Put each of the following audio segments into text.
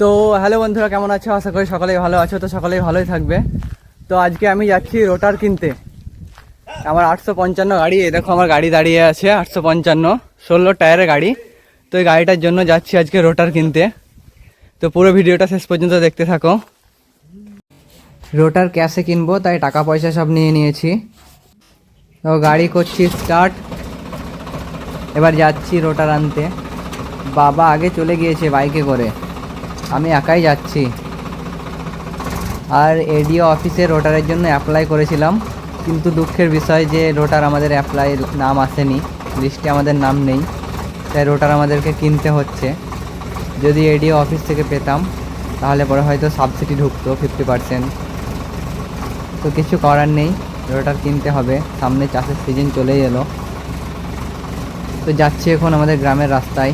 তো হ্যালো বন্ধুরা, কেমন আছো? আশা করি সকলেই ভালো আছো, তো সকলেই ভালোই থাকবে। তো আজকে আমি যাচ্ছি রোটার কিনতে। আমার আটশো পঞ্চান্ন গাড়ি, এই দেখো আমার গাড়ি দাঁড়িয়ে আছে, আটশো পঞ্চান্ন, ষোলো টায়ারের গাড়ি। তো এই গাড়িটার জন্য যাচ্ছি আজকে রোটার কিনতে। তো পুরো ভিডিওটা শেষ পর্যন্ত দেখতে থাকো। রোটার ক্যাশে কিনবো, তাই টাকা পয়সা সব নিয়ে নিয়েছি। তো গাড়ি করছি স্টার্ট। এবার যাচ্ছি রোটার আনতে। বাবা আগে চলে গিয়েছে বাইকে করে। আমি একাই যাচ্ছি। আর এডিও অফিসে রোটারের জন্য অ্যাপ্লাই করেছিলাম, কিন্তু দুঃখের বিষয় যে রোটার আমাদের অ্যাপ্লাই নাম আসেনি, লিস্টে আমাদের নাম নেই, তাই রোটার আমাদেরকে কিনতে হচ্ছে। যদি এডিও অফিস থেকে পেতাম, তাহলে পরে হয়তো সাবসিডি ঢুকতো ফিফটি পার্সেন্ট তো কিছু করার নেই, রোটার কিনতে হবে, সামনে চাষের সিজন চলেই এলো। তো যাচ্ছি এখন আমাদের গ্রামের রাস্তায়।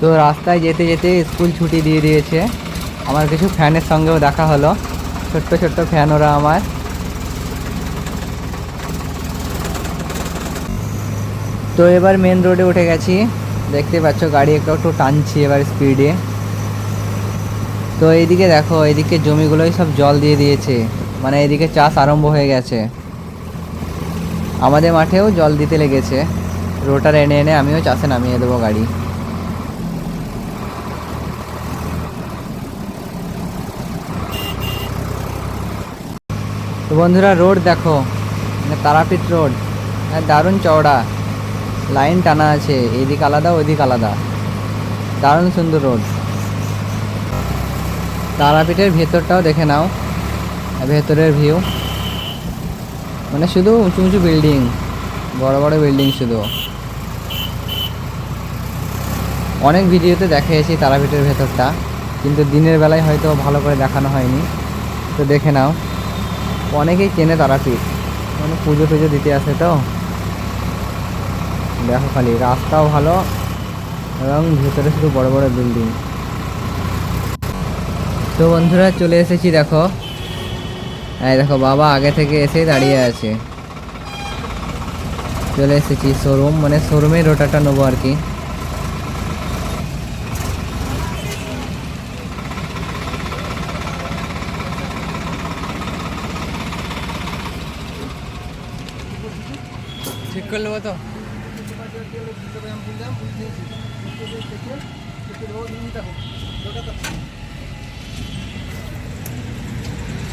তো রাস্তায় যেতে যেতে স্কুল ছুটি দিয়ে দিয়েছে। আমার কিছু ফ্যানের সঙ্গেও দেখা হলো। ছোট্ট ছোট্ট ফ্যান ওরা আমার। তো এবার মেন রোডে উঠে গেছি। দেখতে পাচ্ছ গাড়ি একটু একটু টানছি এবার স্পিডে তো এইদিকে দেখো, এইদিকে জমিগুলোই সব জল দিয়ে দিয়েছে। মানে এইদিকে চাষ আরম্ভ হয়ে গেছে। আমাদের মাঠেও জল দিতে লেগেছে। রোটার এনে এনে আমিও চাষে নামিয়ে দেবো গাড়ি। তো বন্ধুরা, রোড দেখো। মানে তারাপীঠ রোড। হ্যাঁ দারুণ চওড়া। লাইন টানা আছে। এদিক আলাদা, ওদিক আলাদা। দারুণ সুন্দর রোড। তারাপীঠের ভেতরটাও দেখে নাও। ভেতরের ভিউ মানে শুধু উঁচু উঁচু বিল্ডিং বড় বড় বিল্ডিং শুধু। অনেক ভিডিওতে দেখিয়েছি তারাপীঠের ভেতরটা। কিন্তু দিনের বেলায় হয়তো ভালো করে দেখানো হয়নি। তো দেখে নাও। অনেকেই চেনে তারাপীঠ মানে পুজো টুজো দিতে আসে তো। দেখো খালি, রাস্তাও ভালো এবং ভেতরে শুধু বড় বড় বিল্ডিং। তো বন্ধুরা, চলে এসেছি দেখো। এই দেখো, বাবা আগে থেকে এসেই দাঁড়িয়ে আছে। চলে এসেছি শোরুম মানে শোরুমে রোটাটা নেব আর কি। করে তো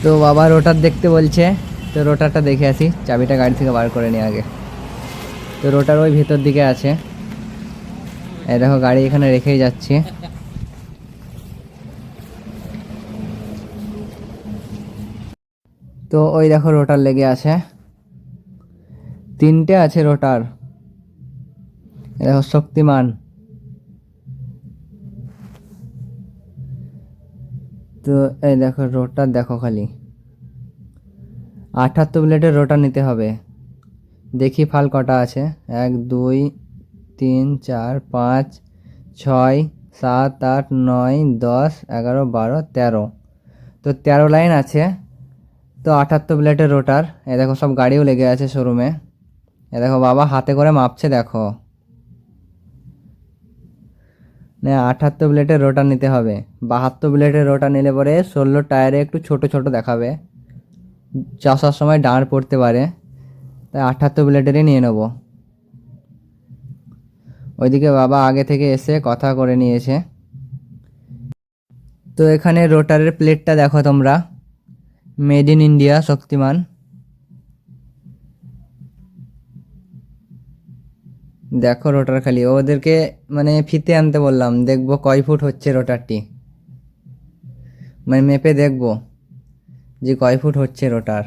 তো বাবা রোটার দেখতে বলছে, তো রোটারটা দেখে আসি, চাবিটা গাড়ি থেকে বার করে নিই আগে। তো রোটার ওই ভেতর দিকে আছে। এই দেখো, গাড়ি এখানে রেখেই যাচ্ছি। তো ওই দেখো রোটার লেগে আছে। তিনটে আছে রোটার দেখো, শক্তিমান। তো এই দেখো রোটার দেখো খালি। আঠাত্তর প্লেটের রোটার নিতে হবে। দেখি ফাল কটা আছে। এক, দুই, তিন, চার, পাঁচ, ছয়, সাত, আট, নয়, দশ, এগারো, বারো, তেরো। তো তেরো লাইন আছে। তো আঠাত্তর প্লেটের রোটার এ দেখো, সব গাড়িও লেগে আছে শোরুমে এ দেখো বাবা, হাতে করে মাপছে, দেখো। না, আঠাত্তর ব্লেডের রোটার নিতে হবে। বাহাত্তর ব্লেডের রোটার নিলে পরে ষোলো টায়ারে একটু ছোট ছোট দেখাবে। চাষার সময় দাঁড় পড়তে পারে। তাই আঠাত্তর ব্লেডেরই নিয়ে নেব। ওইদিকে বাবা আগে থেকে এসে কথা করে নিয়েছে। তো এখানে রোটারের প্লেটটা দেখো তোমরা। Made in India, Shaktiman. দেখো রোটার খালি। ওদেরকে মানে ফিতে আনতে বললাম, দেখব কয় ফুট হচ্ছে রোটারটি। মানে মেপে দেখব যে কয় ফুট হচ্ছে রোটার।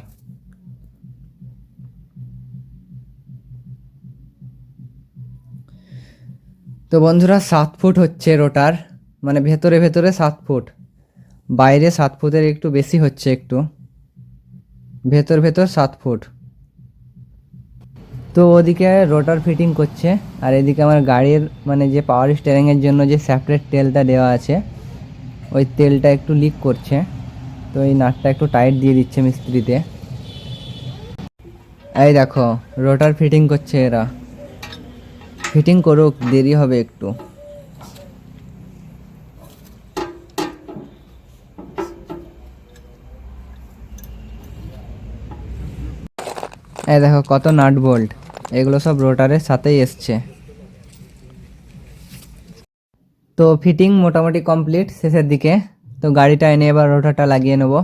তো বন্ধুরা, সাত ফুট হচ্ছে রোটার মানে ভেতরে ভেতরে সাত ফুট। বাইরে সাত ফুটের একটু বেশি হচ্ছে একটু। ভেতর ভেতর সাত ফুট। তো ওদিকে রোটার ফিটিং করছে, আর এদিকে আমার গাড়ির মানে যে পাওয়ার স্টিয়ারিংয়ের জন্য যে স্যাপারেট তেলটা দেওয়া আছে, ওই তেলটা একটু লিক করছে। তো এই নাটটা একটু টাইট দিয়ে দিচ্ছে মিস্ত্রিতে। এই দেখো রোটার ফিটিং করছে এরা। ফিটিং করুক, দেরি হবে একটু। এই দেখো কত নাট বোল্ট। এগুলো সব রোটারের সাথেই এসছে। তো ফিটিং মোটামুটি কমপ্লিট শেষের দিকে। তো গাড়িটা এনে এবার রোটারটা লাগিয়ে নেব।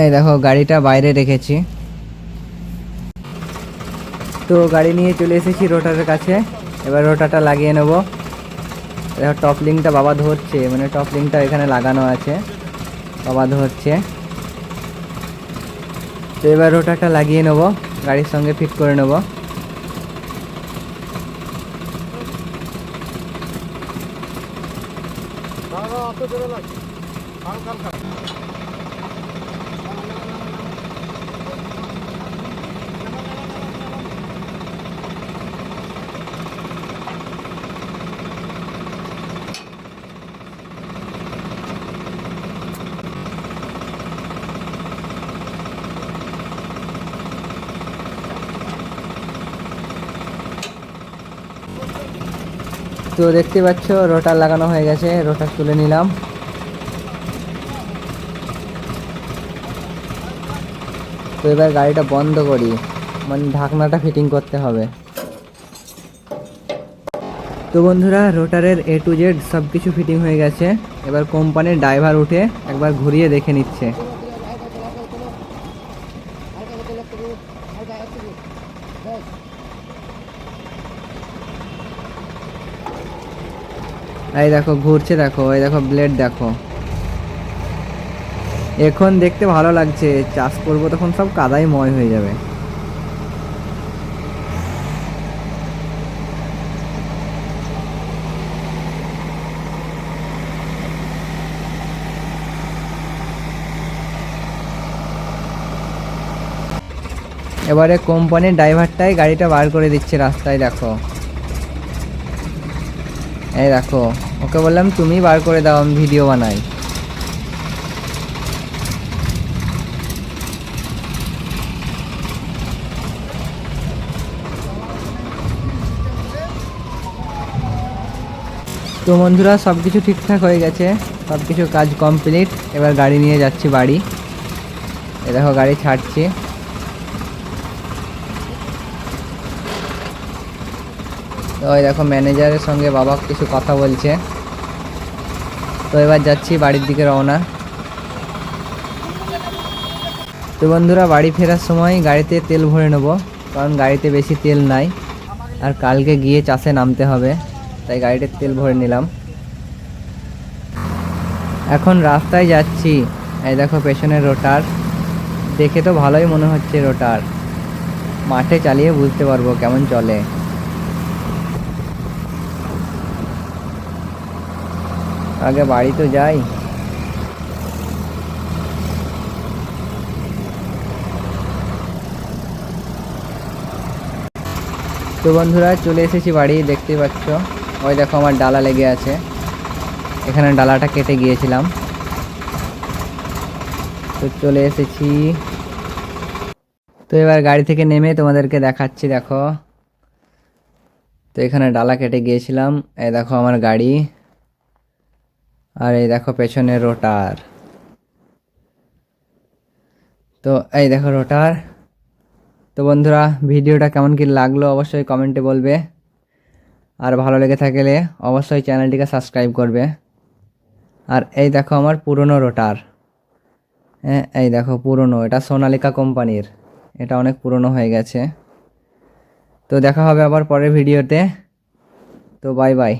এই দেখো গাড়িটা বাইরে রেখেছি। তো গাড়ি নিয়ে চলে এসেছি রোটারের কাছে। এবার রোটারটা লাগিয়ে নেব। দেখো টপ লিংটা বাবা ধরছে মানে টপ এখানে লাগানো আছে। বাবা হচ্ছে। তো এবার রোটারটা লাগিয়ে নেব গাড়ির সঙ্গে ফিট করে নেব। তো দেখতে পাচ্ছ, রোটার লাগানো হয়ে গেছে, রোটার তুলে নিলাম। তো এবার গাড়িটা বন্ধ করি মানে ঢাকনাটা ফিটিং করতে হবে। তো বন্ধুরা, রোটারের এ টু জেড সব কিছু ফিটিং হয়ে গেছে। এবার কোম্পানির ড্রাইভার উঠে একবার ঘুরিয়ে দেখে নিচ্ছে। এই দেখো, ঘুরছে দেখো, এই দেখো ব্লেড দেখো। এখন দেখতে ভালো লাগছে, চাষ করব তখন সব কাদাই ময় হয়ে যাবে। এবারে কোম্পানির ড্রাইভারটাই গাড়িটা বার করে দিচ্ছে রাস্তায়, দেখো। এই দেখো, ওকে বললাম তুমি বার করে দাও, আমি ভিডিও বানাই। তো বন্ধুরা সব কিছু ঠিকঠাক হয়ে গেছে সব কিছু কাজ কমপ্লিট এবার গাড়ি নিয়ে যাচ্ছি বাড়ি। এ দেখো, গাড়ি ছাড়ছি। তো ওই দেখো ম্যানেজারের সঙ্গে বাবা কিছু কথা বলছে। তো এবার যাচ্ছি বাড়ির দিকে রওনা। তো বন্ধুরা, বাড়ি ফেরার সময় গাড়িতে তেল ভরে নেব, কারণ গাড়িতে বেশি তেল নাই। আর কালকে গিয়ে চাষে নামতে হবে, তাই গাড়িতে তেল ভরে নিলাম। এখন রাস্তায় যাচ্ছি। এই দেখো পেছনের রোটার। দেখে তো ভালোই মনে হচ্ছে রোটার। মাঠে চালিয়ে বুঝতে পারব কেমন চলে। আগে বাড়ি তো যাই। তো বন্ধুরা, চলে এসেছি বাড়ি দেখতে পাচ্ছ। ওই দেখো আমার ডালা লেগে আছে। এখানে ডালাটা কেটে গিয়েছিলাম। তো চলে এসেছি। তো এবার গাড়ি থেকে নেমে তোমাদেরকে দেখাচ্ছি, দেখো। তো এখানে ডালা কেটে গিয়েছিলাম। এই দেখো আমার গাড়ি। আর এই দেখো পেছনে রোটার। তো এই দেখো রোটার। তো বন্ধুরা, ভিডিওটা কেমন কি লাগল অবশ্যই কমেন্টে বলবে। আর ভালো লেগে থাকলে অবশ্যই চ্যানেলটিকে সাবস্ক্রাইব করবে। আর এই দেখো আমার পুরনো রোটার। হ্যাঁ এই দেখো পুরনো, এটা সোনালিকা কোম্পানির। এটা অনেক পুরনো হয়ে গেছে। তো দেখা হবে আবার পরের ভিডিওতে। তো বাই বাই।